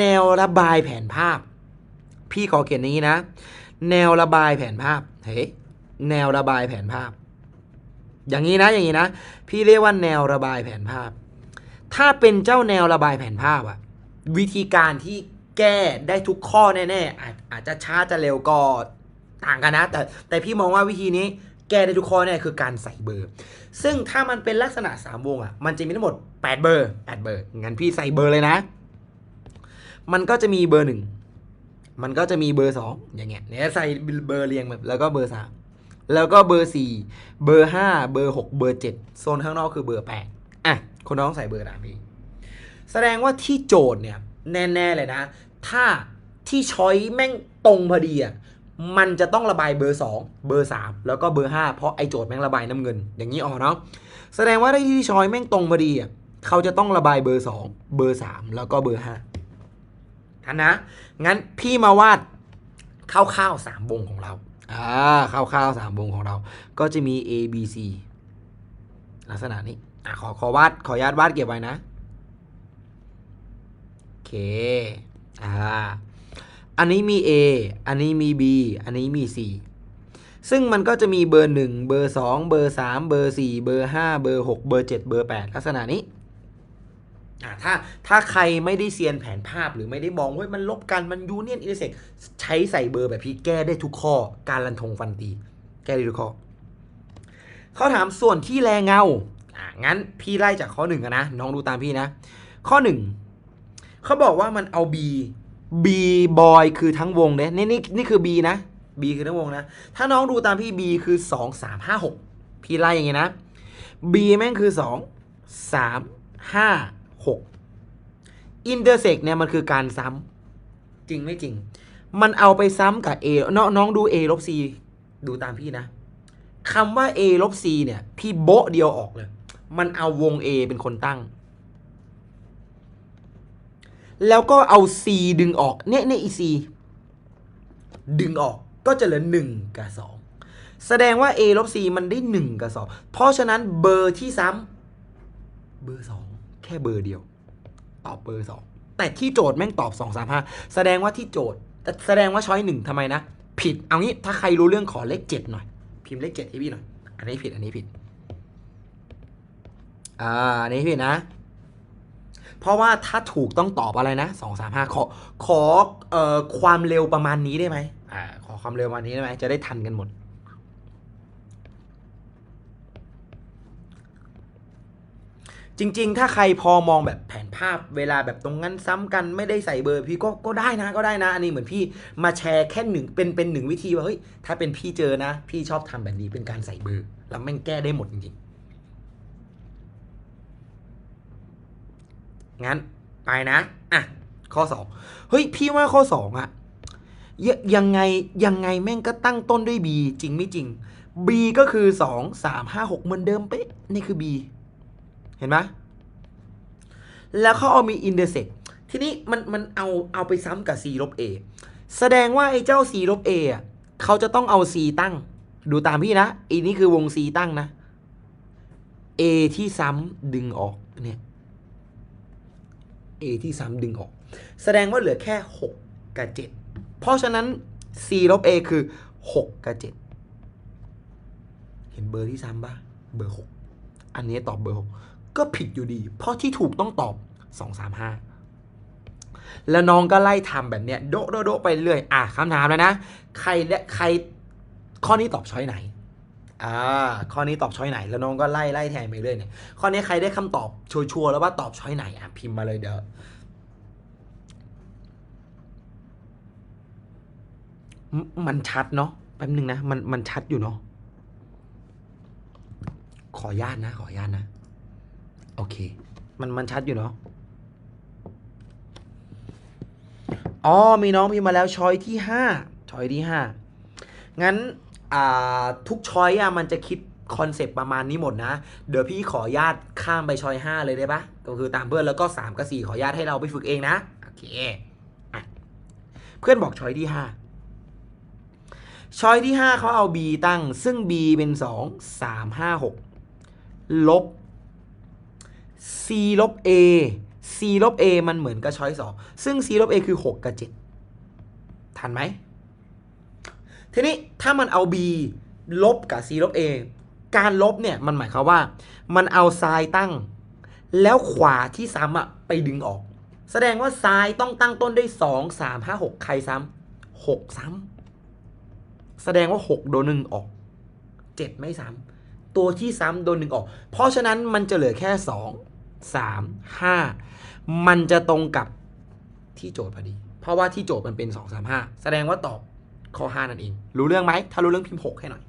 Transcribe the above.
แนวระบายแผนภาพ พี่ขอเขียนอย่างนี้นะ แนวระบายแผนภาพเฮ้ยแนวระบายแผนภาพ อย่างนี้นะอย่างนี้นะ พี่เรียกว่าแนวระบายแผนภาพ ถ้าเป็นเจ้าแนวระบายแผนภาพอะวิธีการที่แก้ได้ทุกข้อแน่ๆอาจอาจจะช้าจะเร็วก็ต่างกันนะ แต่แต่พี่มองว่าวิธีนี้แก้ได้ทุกข้อแน่คือการใส่เบอร์ ซึ่งถ้ามันเป็นลักษณะสามวงอะมันจะมีทั้งหมด 8 เบอร์8เบอร์งั้นพี่ใส่เบอร์เลยนะ มันก็จะมีเบอร์หนึ่งมันก็จะมีเบอร์สองอย่างเงี้ยเนี่ยใส่เบอร์เรียงแบบแล้วก็เบอร์สามแล้วก็เบอร์สี่เบอร์ห้าเบอร์หกเบอร์เจ็ดโซนข้างนอกคือเบอร์แปดอะคนน้องใส่เบอร์ตามนี้แสดงว่าที่โจทย์เนี่ยแน่ๆเลยนะ ถ้าที่ช้อยแม่งตรงพอดีอะมันจะต้องระบายเบอร์ 2 เบอร์ 3 แล้วก็เบอร์ 5 เพราะไอโจทย์แม่งระบายน้ำเงิน อย่างนี้ออกเนาะแสดงว่าได้ที่ช้อยแม่งตรงพอดีอะเขาจะต้องระบายเบอร์ 2 เบอร์ 3 แล้วก็เบอร์ 5ันนะ งั้นพี่มาวาดคร่าวๆสามวงของเราอ่าคร่าวๆสามวงของเรา ก็จะมี A B C ลักษณะนี้อะขอขอวาดขออนุญาตวาดเก็บไว้นะโอเคอ่าอันนี้มี A อันนี้มี B อันนี้มี C ซึ่งมันก็จะมีเบอร์ 1 เบอร์ 2 เบอร์ 3 เบอร์ 4 เบอร์ 5 เบอร์ 6 เบอร์ 7 เบอร์ 8 ลักษณะนี้ ถ้าถ้าใครไม่ได้เซียนแผนภาพหรือไม่ได้มองว่ามันลบกันมันยูเนียนอินเตอร์เซ็กใช้ใส่เบอร์แบบพี่แก้ได้ทุกข้อ การลันทงฟันตี แก้ได้ทุกข้อเขาถามส่วนที่แรงเงาอ่างั้นพี่ไล่จากข้อหนึ่งนะ น้องดูตามพี่นะ ข้อหนึ่งเขาบอกว่ามันเอา B B บอยคือทั้งวงเนี่ยนี่นี่นี่คือ B นะ B คือทั้งวงนะ ถ้าน้องดูตามพี่ B คือ2 3 5 6พี่ไล่อย่างงี้นะ B แม่งคือ2 3 5 6 intersect เนี่ยมันคือการซ้ำจริงไม่จริง มันเอาไปซ้ำกับ A น้องน้องดู A ลบ C ดูตามพี่นะคำว่า A ลบ C เนี่ย พี่โบะเดียวออกเลย มันเอาวง A เป็นคนตั้ง แล้วก็เอา C ดึงออก เนี่ยเนี่ยอี C ดึงออกก็จะเหลือ 1 กับ 2แสดงว่า A ลบ C มันได้ 1 กับ 2 เพราะฉะนั้นเบอร์ที่ซ้ำเบอร์ 2 ค่เบอร์เดียว ตอบเบอร์2แต่ที่โจทย์แม่งตอบ2 3 5แสดงว่าที่โจทย์แแสดงว่าช้อยหนึ่งทำไมนะ ผิดเอางี้ถ้าใครรู้เรื่องขอเลข7หน่อย พิมพ์เลข7ให้พี่หน่อย อันนี้ผิดอันนี้ผิดอ่าอันนี้ผิดนะ เพราะว่าถ้าถูกต้องตอบอะไรนะสองสามห้าขอขอเอ่อความเร็วประมาณนี้ได้ไหมอ่าขอความเร็วประมาณนี้ได้ไหมจะได้ทันกันหมด จริง ๆ ถ้าใครพอมองแบบแผนภาพเวลาแบบตรงนั้นซ้ำกันไม่ได้ใส่เบอร์พี่ก็ก็ได้นะก็ได้นะ อันนี้เหมือนพี่มาแชร์แค่หนึ่งเป็นเป็นหนึ่งวิธีว่าเฮ้ยถ้าเป็นพี่เจอนะ พี่ชอบทำแบบนี้เป็นการใส่เบอร์ แล้วแม่งแก้ได้หมดจริงๆงั้นไปนะอะข้อสองเฮ้ยพี่ว่าข้อสองอะยยังไงยังไงแม่งก็ตั้งต้นด้วย B จริงไม่จริง B ก็คือสองสามห้าหกเหมือนเดิมเป๊ะนี่คือ B เห็นไหมแล้วเขาเอามี intersect ทีนี้มันมันเอาเอาไปซ้ำกับ C ลบ A แสดงว่าไอ้เจ้า C ลบ A อะเขาจะต้องเอา C ตั้ง ดูตามพี่นะอันนี้คือวง C ตั้งนะ A ที่ซ้ำดึงออกเนี่ย A ที่ซ้ำดึงออก แสดงว่าเหลือแค่ 6 กับ 7 เพราะฉะนั้น C ลบ A คือ 6 กับ 7 เห็นเบอร์ที่ซ้ำปะเบอร์ 6 อันนี้ตอบเบอร์ 6 ก็ผิดอยู่ดี เพราะที่ถูกต้องตอบ 2 3 5 แล้วน้องก็ไล่ทำแบบเนี้ยโดโดโดไปเรื่อยอะคำถามแล้วนะ ใครและใครข้อนี้ตอบช้อยไหนอ่าข้อนี้ตอบช้อยไหน แล้วน้องก็ไล่ไล่แทนไปเรื่อยเนี่ยข้อนี้ใครได้คำตอบชัวร์แล้วว่าตอบช้อยไหนอะพิมพ์มาเลยเดี๋ยวมมันชัดเนาะแป๊บนึงนะ มันมันชัดอยู่เนาะขออนุญาตนะ ขออนุญาตนะ โอเค มันมันชัดอยู่เนาะอ๋อมีน้องพิมพ์มาแล้วช้อยที่ห้าช้อยที่ห้างั้นทุกช้อยอะมันจะคิดคอนเซปต์ประมาณนี้หมดนะ เดี๋ยวพี่ขอญาตข้ามไปช้อยห้าเลยได้ปะก็คือตามเพื่อนแล้วก็สามกับสี่ขอญาตให้เราไปฝึกเองนะ โอเคอเพื่อนบอกช้อยที่ห้าช้อยที่ห้าเขาเอา B ตั้ง ซึ่ง B เป็นสองสามห้าหกลบ ลบ A c ลบ a มันเหมือนกับช้อยสองซึ่ง c ลบ a คือ 6 กับ 7 ทันไหม ทีนี้ถ้ามันเอา b ลบกับ c ลบ a การลบเนี่ยมันหมายความว่า มันเอาซ้ายตั้ง แล้วขวาที่ซ้ำอะไปดึงออก แสดงว่าซ้ายต้องตั้งต้นด้วย 2 3 5 6 ใครซ้ำ6 ซ้ำแสดงว่า 6 โดนหนึ่งออก 7 ไม่ซ้ำตัวที่ซ้ำโดนหนึ่งออก เพราะฉะนั้นมันจะเหลือแค่ 2 3 5 มันจะตรงกับที่โจทย์พอดี เพราะว่าที่โจทย์มันเป็น 2 3 5 แสดงว่าตอบข้อ 5 นั่นเอง รู้เรื่องไหม ถ้ารู้เรื่องพิมพ์ 6 ให้หน่อย